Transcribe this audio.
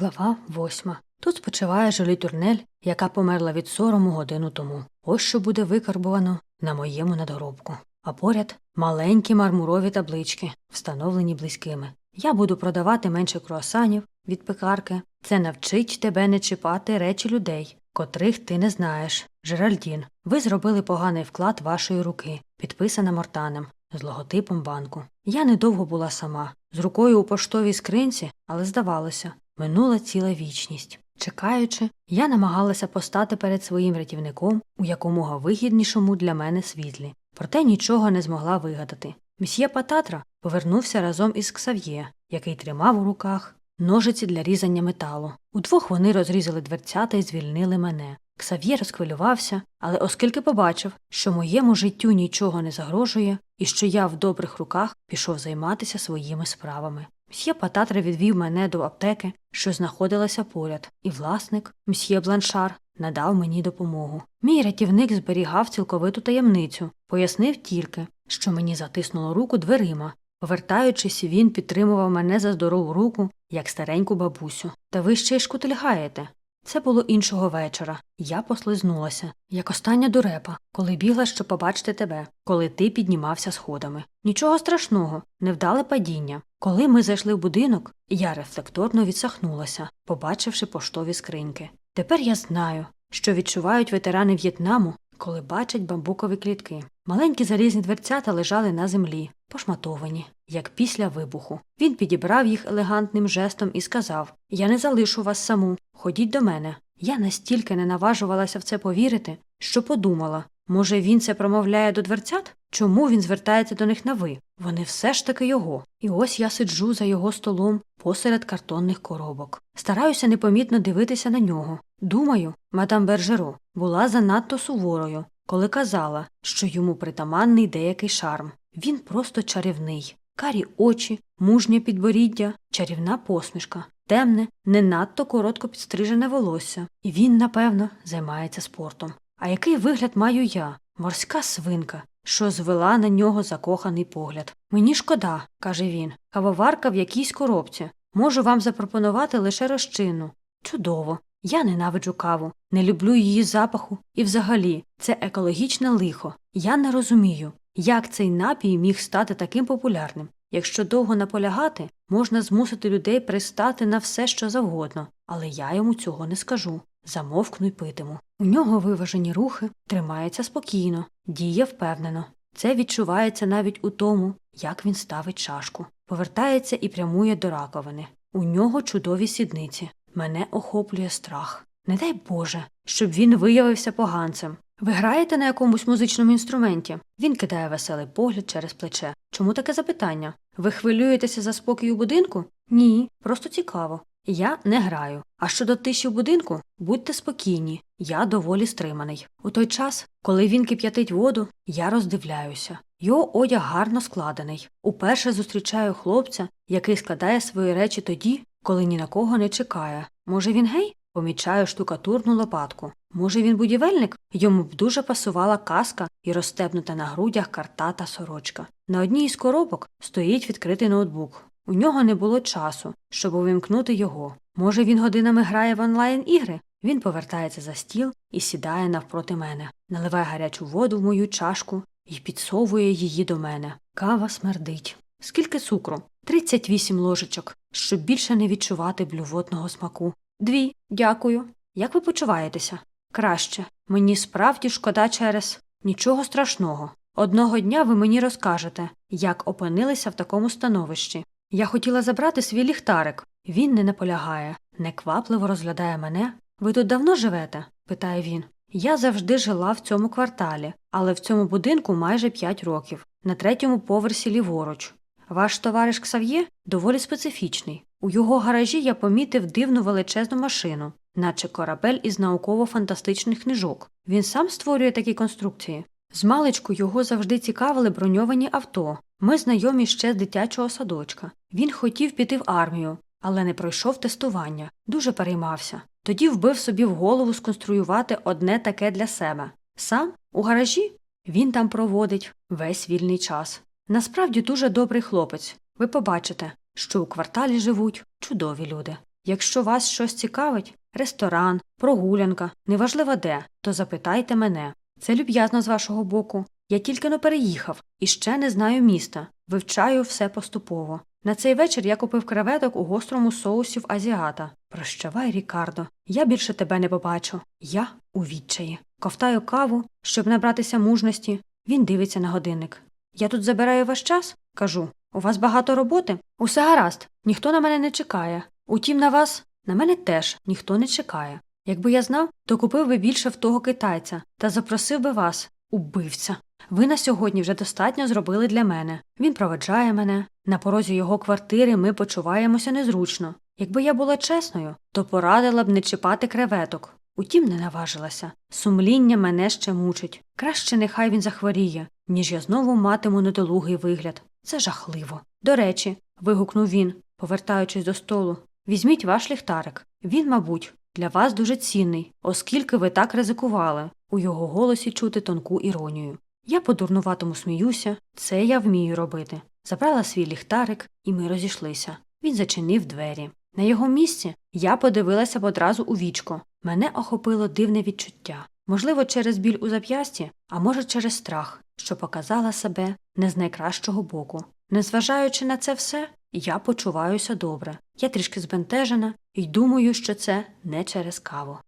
Глава восьма. Тут спочиває Жолі Турнель, яка померла від сорому годину тому. Ось що буде викарбувано на моєму надгробку. А поряд маленькі мармурові таблички, встановлені близькими. Я буду продавати менше круасанів від пекарки. Це навчить тебе не чіпати речі людей, котрих ти не знаєш. Жеральдін, ви зробили поганий вклад вашої руки, підписана Мортаном, з логотипом банку. Я недовго була сама, з рукою у поштовій скринці, але здавалося, минула ціла вічність. Чекаючи, я намагалася постати перед своїм рятівником у якомога вигіднішому для мене світлі, проте нічого не змогла вигадати. Мсьє Пататра повернувся разом із Ксав'є, який тримав у руках ножиці для різання металу. Удвох вони розрізали дверцята і звільнили мене. Ксав'є розхвилювався, але оскільки побачив, що моєму життю нічого не загрожує і що я в добрих руках пішов займатися своїми справами. Мсьє Пататра відвів мене до аптеки, що знаходилася поряд, і власник, мсьє Бланшар, надав мені допомогу. Мій рятівник зберігав цілковиту таємницю, пояснив тільки, що мені затиснуло руку дверима. Повертаючись, він підтримував мене за здорову руку, як стареньку бабусю. Та ви ще й шкутильгаєте. Це було іншого вечора. Я послизнулася, як остання дурепа, коли бігла, щоб побачити тебе, коли ти піднімався сходами. Нічого страшного, невдале падіння. Коли ми зайшли в будинок, я рефлекторно відсахнулася, побачивши поштові скриньки. Тепер я знаю, що відчувають ветерани В'єтнаму, коли бачать бамбукові клітки. Маленькі залізні дверцята лежали на землі, пошматовані, як після вибуху. Він підібрав їх елегантним жестом і сказав Я не залишу вас саму, ходіть до мене. Я настільки не наважувалася в це повірити, що подумала може, він це промовляє до дверцят? Чому він звертається до них на ви? Вони все ж таки його. І ось я сиджу за його столом посеред картонних коробок. Стараюся непомітно дивитися на нього. Думаю, мадам Бержеро була занадто суворою, коли казала, що йому притаманний деякий шарм. Він просто чарівний. Карі очі, мужнє підборіддя, чарівна посмішка, темне, не надто коротко підстрижене волосся. І він, напевно, займається спортом. А який вигляд маю я? Морська свинка, що звела на нього закоханий погляд. Мені шкода, каже він, кавоварка в якійсь коробці. Можу вам запропонувати лише розчинну. Чудово. Я ненавиджу каву, не люблю її запаху, і взагалі це екологічне лихо. Я не розумію, як цей напій міг стати таким популярним. Якщо довго наполягати, можна змусити людей пристати на все, що завгодно, але я йому цього не скажу. Замовкну й питиму. У нього виважені рухи, тримається спокійно, діє впевнено. Це відчувається навіть у тому, як він ставить чашку, повертається і прямує до раковини. У нього чудові сідниці. Мене охоплює страх. Не дай Боже, щоб він виявився поганцем. Ви граєте на якомусь музичному інструменті? Він кидає веселий погляд через плече. Чому таке запитання? Ви хвилюєтеся за спокій у будинку? Ні, просто цікаво. Я не граю. А щодо тиші в будинку, будьте спокійні, я доволі стриманий. У той час, коли він кип'ятить воду, я роздивляюся. Його одяг гарно складений. Уперше зустрічаю хлопця, який складає свої речі тоді, коли ні на кого не чекає. Може, він гей? Помічаю штукатурну лопатку. Може, він будівельник? Йому б дуже пасувала каска і розстебнута на грудях карта та сорочка. На одній із коробок стоїть відкритий ноутбук. У нього не було часу, щоб увімкнути його. Може, він годинами грає в онлайн ігри? Він повертається за стіл і сідає навпроти мене, наливає гарячу воду в мою чашку і підсовує її до мене. Кава смердить. Скільки цукру? 38 ложечок, щоб більше не відчувати блювотного смаку. Дві, дякую. Як ви почуваєтеся? Краще. Мені справді шкода через нічого страшного. Одного дня ви мені розкажете, як опинилися в такому становищі. Я хотіла забрати свій ліхтарик. Він не наполягає, неквапливо розглядає мене. Ви тут давно живете? питає він. Я завжди жила в цьому кварталі, але в цьому будинку майже п'ять років, на третьому поверсі ліворуч. Ваш товариш Ксав'є доволі специфічний. У його гаражі я помітив дивну величезну машину, наче корабель із науково-фантастичних книжок. Він сам створює такі конструкції. Змалечку його завжди цікавили броньовані авто. Ми знайомі ще з дитячого садочка. Він хотів піти в армію, але не пройшов тестування, дуже переймався. Тоді вбив собі в голову сконструювати одне таке для себе. Сам у гаражі він там проводить весь вільний час. Насправді дуже добрий хлопець. Ви побачите, що у кварталі живуть чудові люди. Якщо вас щось цікавить ресторан, прогулянка, неважливо де, то запитайте мене. Це люб'язно з вашого боку. Я тільки но переїхав і ще не знаю міста, вивчаю все поступово. На цей вечір я купив креветок у гострому соусі в азіата. Прощавай, Рікардо, я більше тебе не побачу. Я у відчаї. Ковтаю каву, щоб набратися мужності. Він дивиться на годинник. Я тут забираю ваш час? кажу. У вас багато роботи? Усе гаразд, ніхто на мене не чекає. Утім, на вас, на мене теж ніхто не чекає. Якби я знав, то купив би більше в того китайця та запросив би вас, убивця. Ви на сьогодні вже достатньо зробили для мене. Він проведжає мене. На порозі його квартири ми почуваємося незручно. Якби я була чесною, то порадила б не чіпати креветок. Утім, не наважилася. Сумління мене ще мучить. Краще нехай він захворіє, ніж я знову матиму недолугий вигляд. Це жахливо. До речі, вигукнув він, повертаючись до столу. Візьміть ваш ліхтарик. Він, мабуть, для вас дуже цінний, оскільки ви так ризикували. У його голосі чути тонку іронію. Я по дурнуватому сміюся, це я вмію робити. Забрала свій ліхтарик, і ми розійшлися. Він зачинив двері. На його місці я подивилася б одразу у вічко. Мене охопило дивне відчуття. Можливо, через біль у зап'ясті, а може, через страх, що показала себе не з найкращого боку. Незважаючи на це все, я почуваюся добре. Я трішки збентежена і думаю, що це не через каву.